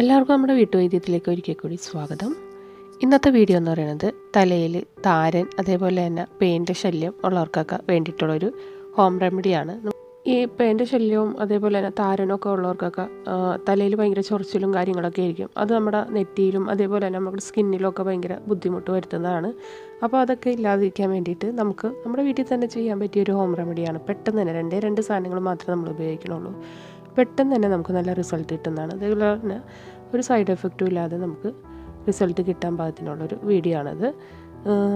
എല്ലാവർക്കും നമ്മുടെ വീട്ടുവൈദ്യത്തിലേക്ക് ഒരിക്കൽ കൂടി സ്വാഗതം. ഇന്നത്തെ വീഡിയോ എന്ന് പറയുന്നത് തലയിൽ താരൻ അതേപോലെ തന്നെ പെയിന്റെ ശല്യം ഉള്ളവർക്കൊക്കെ വേണ്ടിയിട്ടുള്ളൊരു ഹോം റെമഡിയാണ് ഈ പെയിന്റെ ശല്യവും അതേപോലെ തന്നെ താരനൊക്കെ ഉള്ളവർക്കൊക്കെ തലയിൽ ഭയങ്കര ചൊറിച്ചിലും കാര്യങ്ങളൊക്കെ ആയിരിക്കും. അത് നമ്മുടെ നെറ്റിയിലും അതേപോലെ തന്നെ നമ്മുടെ സ്കിന്നിലും ഒക്കെ ഭയങ്കര ബുദ്ധിമുട്ട് വരുത്തുന്നതാണ്. അപ്പോൾ അതൊക്കെ ഇല്ലാതിരിക്കാൻ വേണ്ടിയിട്ട് നമുക്ക് നമ്മുടെ വീട്ടിൽ തന്നെ ചെയ്യാൻ പറ്റിയ ഒരു ഹോം റെമഡിയാണ് പെട്ടെന്ന് തന്നെ രണ്ടേ രണ്ട് സാധനങ്ങൾ മാത്രമേ നമ്മൾ ഉപയോഗിക്കണുള്ളൂ പെട്ടെന്ന് തന്നെ നമുക്ക് നല്ല റിസൾട്ട് കിട്ടുന്നതാണ്. അതേപോലെ തന്നെ ഒരു സൈഡ് എഫക്റ്റും ഇല്ലാതെ നമുക്ക് റിസൾട്ട് കിട്ടാൻ പാകത്തിനുള്ളൊരു വീഡിയോ ആണത്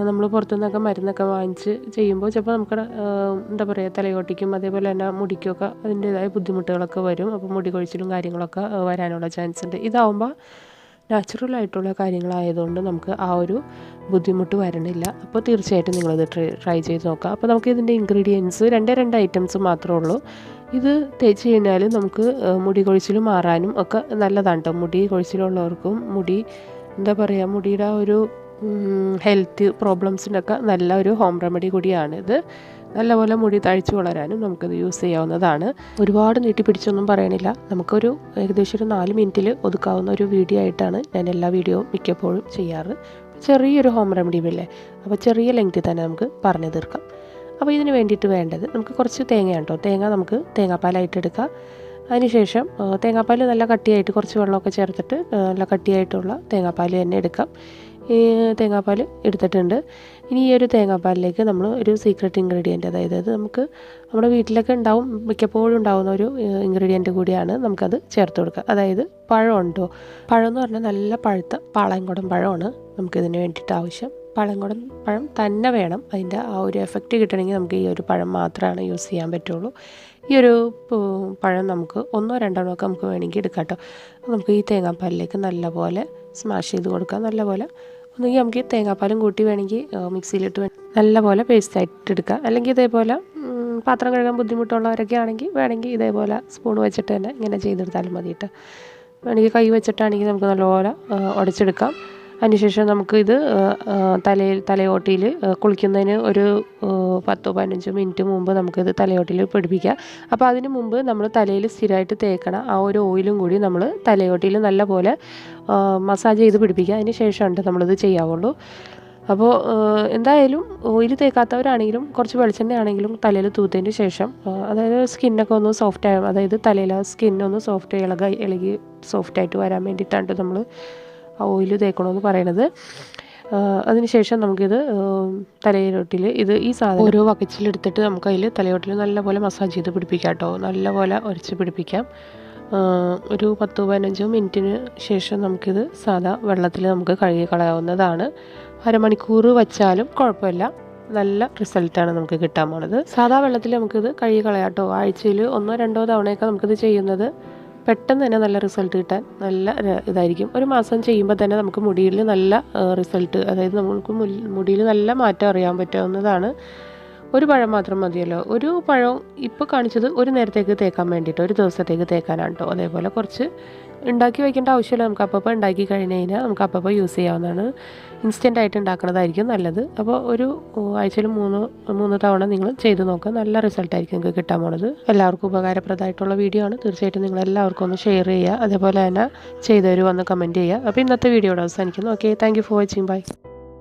നമ്മൾ പുറത്തുനിന്നൊക്കെ മരുന്നൊക്കെ വാങ്ങിച്ച് ചെയ്യുമ്പോൾ ചിലപ്പോൾ നമുക്ക് എന്താ പറയുക തലയോട്ടിക്കും അതേപോലെ തന്നെ മുടിക്കൊക്കെ അതിന്റേതായ ബുദ്ധിമുട്ടുകളൊക്കെ വരും. അപ്പോൾ മുടി കൊഴിച്ചിലും കാര്യങ്ങളൊക്കെ വരാനുള്ള ചാൻസ് ഉണ്ട്. ഇതാവുമ്പോൾ നാച്ചുറൽ ആയിട്ടുള്ള കാര്യങ്ങളായതുകൊണ്ട് നമുക്ക് ആ ഒരു ബുദ്ധിമുട്ട് വരണില്ല. അപ്പോൾ തീർച്ചയായിട്ടും നിങ്ങളത് ട്രൈ ട്രൈ ചെയ്ത് നോക്കുക. അപ്പോൾ നമുക്ക് ഇതിന്റെ ഇൻഗ്രീഡിയൻസ് രണ്ടേ രണ്ട് ഐറ്റംസ് മാത്രമേ ഉള്ളൂ. ഇത് തേച്ച് കഴിഞ്ഞാൽ നമുക്ക് മുടി കൊഴിച്ചിൽ മാറാനും ഒക്കെ നല്ലതാണ് കേട്ടോ മുടി കൊഴിച്ചിലുള്ളവർക്കും മുടി എന്താ പറയുക മുടിയുടെ ഒരു ഹെൽത്ത് പ്രോബ്ലംസിനൊക്കെ നല്ല ഒരു ഹോം റെമഡി കൂടിയാണ് ഇത്. നല്ലപോലെ മുടി തഴിച്ചു വളരാനും നമുക്കിത് യൂസ് ചെയ്യാവുന്നതാണ്. ഒരുപാട് നീട്ടി നീട്ടിപ്പിടിച്ചൊന്നും പറയണില്ല നമുക്കൊരു ഏകദേശം ഒരു നാല് മിനിറ്റിൽ ഒതുക്കാവുന്ന ഒരു വീഡിയോ ആയിട്ടാണ് ഞാൻ എല്ലാ വീഡിയോയും മിക്കപ്പോഴും ചെയ്യാറ്. ചെറിയൊരു ഹോം റെമഡി ഇല്ലേ? അപ്പോൾ ചെറിയ ലെങ്ത്തിൽ തന്നെ നമുക്ക് പറഞ്ഞു തീർക്കാം. അപ്പോൾ ഇതിന് വേണ്ടിയിട്ട് വേണ്ടത് നമുക്ക് കുറച്ച് തേങ്ങയാണ് കേട്ടോ. തേങ്ങ നമുക്ക് തേങ്ങാപ്പാലായിട്ട് എടുക്കാം. അതിനുശേഷം തേങ്ങാപ്പാൽ നല്ല കട്ടിയായിട്ട് കുറച്ച് വെള്ളമൊക്കെ ചേർത്തിട്ട് നല്ല കട്ടിയായിട്ടുള്ള തേങ്ങാപ്പാൽ തന്നെ എടുക്കാം. ഈ തേങ്ങാപ്പാൽ എടുത്തിട്ടുണ്ട്. ഇനി ഈ ഒരു തേങ്ങാപ്പാലിലേക്ക് നമ്മൾ ഒരു സീക്രട്ട് ഇൻഗ്രീഡിയന്റ് അതായത് അത് നമുക്ക് നമ്മുടെ വീട്ടിലൊക്കെ ഉണ്ടാവും മിക്കപ്പോഴും ഉണ്ടാവുന്ന ഒരു ഇൻഗ്രീഡിയന്റ് കൂടിയാണ് നമുക്കത് ചേർത്ത് കൊടുക്കുക. അതായത് പഴം ഉണ്ടോ? പഴം എന്ന് പറഞ്ഞാൽ നല്ല പഴുത്ത പാളയംകുടം പഴമാണ് നമുക്കിതിന് വേണ്ടിയിട്ട് ആവശ്യം. പഴംകുടം പഴം തന്നെ വേണം. അതിന്റെ ആ ഒരു എഫക്റ്റ് കിട്ടണമെങ്കിൽ നമുക്ക് ഈ ഒരു പഴം മാത്രമാണ് യൂസ് ചെയ്യാൻ പറ്റുള്ളൂ. ഈ ഒരു പഴം നമുക്ക് ഒന്നോ രണ്ടോ ഒക്കെ നമുക്ക് വേണമെങ്കിൽ എടുക്കാം കേട്ടോ നമുക്ക് ഈ തേങ്ങാപ്പാലിലേക്ക് നല്ലപോലെ സ്മാഷ് ചെയ്ത് കൊടുക്കാം. നല്ലപോലെ ഒന്നുകിൽ നമുക്ക് ഈ തേങ്ങാപ്പാലും കൂട്ടി വേണമെങ്കിൽ മിക്സിയിലിട്ട് നല്ലപോലെ പേസ്റ്റ് ആയിട്ട് എടുക്കുക അല്ലെങ്കിൽ ഇതേപോലെ പാത്രം കഴുകാൻ ബുദ്ധിമുട്ടുള്ളവരൊക്കെ ആണെങ്കിൽ വേണമെങ്കിൽ ഇതേപോലെ സ്പൂൺ വെച്ചിട്ട് തന്നെ ഇങ്ങനെ ചെയ്തെടുത്താലും മതി കേട്ടോ വേണമെങ്കിൽ കൈ വെച്ചിട്ടാണെങ്കിൽ നമുക്ക് നല്ലപോലെ ഉടച്ചെടുക്കാം അതിനുശേഷം നമുക്ക് ഇത് തലയിൽ തലയോട്ടിയിൽ കുളിക്കുന്നതിന് ഒരു പത്തോ പതിനഞ്ചോ മിനിറ്റ് മുമ്പ് നമുക്കിത് തലയോട്ടിയിൽ പിടിപ്പിക്കാം. അപ്പോൾ അതിന് മുമ്പ് നമ്മൾ തലയിൽ സ്ഥിരമായിട്ട് തേക്കണം. ആ ഒരു ഓയിലും കൂടി നമ്മൾ തലയോട്ടിയിൽ നല്ലപോലെ മസാജ് ചെയ്ത് പിടിപ്പിക്കുക അതിന് ശേഷമുണ്ട് നമ്മളിത് ചെയ്യാവുള്ളൂ. അപ്പോൾ എന്തായാലും ഓയിൽ തേക്കാത്തവരാണെങ്കിലും കുറച്ച് വെളിച്ചെണ്ണ ആണെങ്കിലും തലയിൽ തൂത്തതിന് ശേഷം അതായത് സ്കിന്നൊക്കെ ഒന്ന് സോഫ്റ്റ് ആകും അതായത് തലയിലെ സ്കിന്നൊന്ന് സോഫ്റ്റ് ഇളകി ഇളകി സോഫ്റ്റായിട്ട് വരാൻ വേണ്ടിയിട്ടാണ് നമ്മൾ ആ ഓയിൽ തേക്കണമെന്ന് പറയണത്. അതിനുശേഷം നമുക്കിത് തലയോട്ടിൽ ഇത് ഈ സാധനം ഓരോ വകച്ചിലെടുത്തിട്ട് നമുക്ക് അതിൽ തലയോട്ടിൽ നല്ലപോലെ മസാജ് ചെയ്ത് പിടിപ്പിക്കാം കേട്ടോ നല്ലപോലെ ഉരച്ച് പിടിപ്പിക്കാം. ഒരു പത്ത് പതിനഞ്ചോ മിനിറ്റിന് ശേഷം നമുക്കിത് സാധാ വെള്ളത്തിൽ നമുക്ക് കഴുകി കളയാവുന്നതാണ്. അരമണിക്കൂർ വച്ചാലും കുഴപ്പമില്ല. നല്ല റിസൾട്ടാണ് നമുക്ക് കിട്ടാൻ പോണത്. സാധാ വെള്ളത്തിൽ നമുക്കിത് കഴുകി കളയാം കേട്ടോ ആഴ്ചയിൽ ഒന്നോ രണ്ടോ തവണയൊക്കെ നമുക്കിത് ചെയ്യുന്നത്. പെട്ടെന്ന് തന്നെ നല്ല റിസൾട്ട് കിട്ടാൻ നല്ല ഇതായിരിക്കും. ഒരു മാസം ചെയ്യുമ്പോൾ തന്നെ നമുക്ക് മുടിയിൽ നല്ല റിസൾട്ട് അതായത് നമുക്ക് മുടിയിൽ നല്ല മാറ്റം അറിയാൻ പറ്റാവുന്നതാണ്. ഒരു പഴം മാത്രം മതിയല്ലോ. ഒരു പഴം ഇപ്പോൾ കാണിച്ചത് ഒരു നേരത്തേക്ക് തേക്കാൻ വേണ്ടിയിട്ട് ഒരു ദിവസത്തേക്ക് തേക്കാനാണ് കേട്ടോ അതേപോലെ കുറച്ച് ഉണ്ടാക്കി വയ്ക്കേണ്ട ആവശ്യമില്ല. നമുക്ക് അപ്പപ്പോൾ ഉണ്ടാക്കി കഴിഞ്ഞ് കഴിഞ്ഞാൽ നമുക്ക് അപ്പപ്പോൾ യൂസ് ചെയ്യാവുന്നതാണ്. ഇൻസ്റ്റന്റ് ആയിട്ട് ഉണ്ടാക്കുന്നതായിരിക്കും നല്ലത്. അപ്പോൾ ഒരു ആഴ്ചയിൽ മൂന്ന് മൂന്ന് തവണ നിങ്ങൾ ചെയ്ത് നോക്കുക. നല്ല റിസൾട്ടായിരിക്കും നിങ്ങൾക്ക് കിട്ടാൻ പോണത്. എല്ലാവർക്കും ഉപകാരപ്രദമായിട്ടുള്ള വീഡിയോ ആണ്. തീർച്ചയായിട്ടും നിങ്ങൾ എല്ലാവർക്കും ഒന്ന് ഷെയർ ചെയ്യുക. അതേപോലെ തന്നെ ചെയ്തവർ വന്ന് കമന്റ് ചെയ്യുക. അപ്പോൾ ഇന്നത്തെ വീഡിയോയുടെ അവസാനിക്കുന്നു. Okay thank for watching bye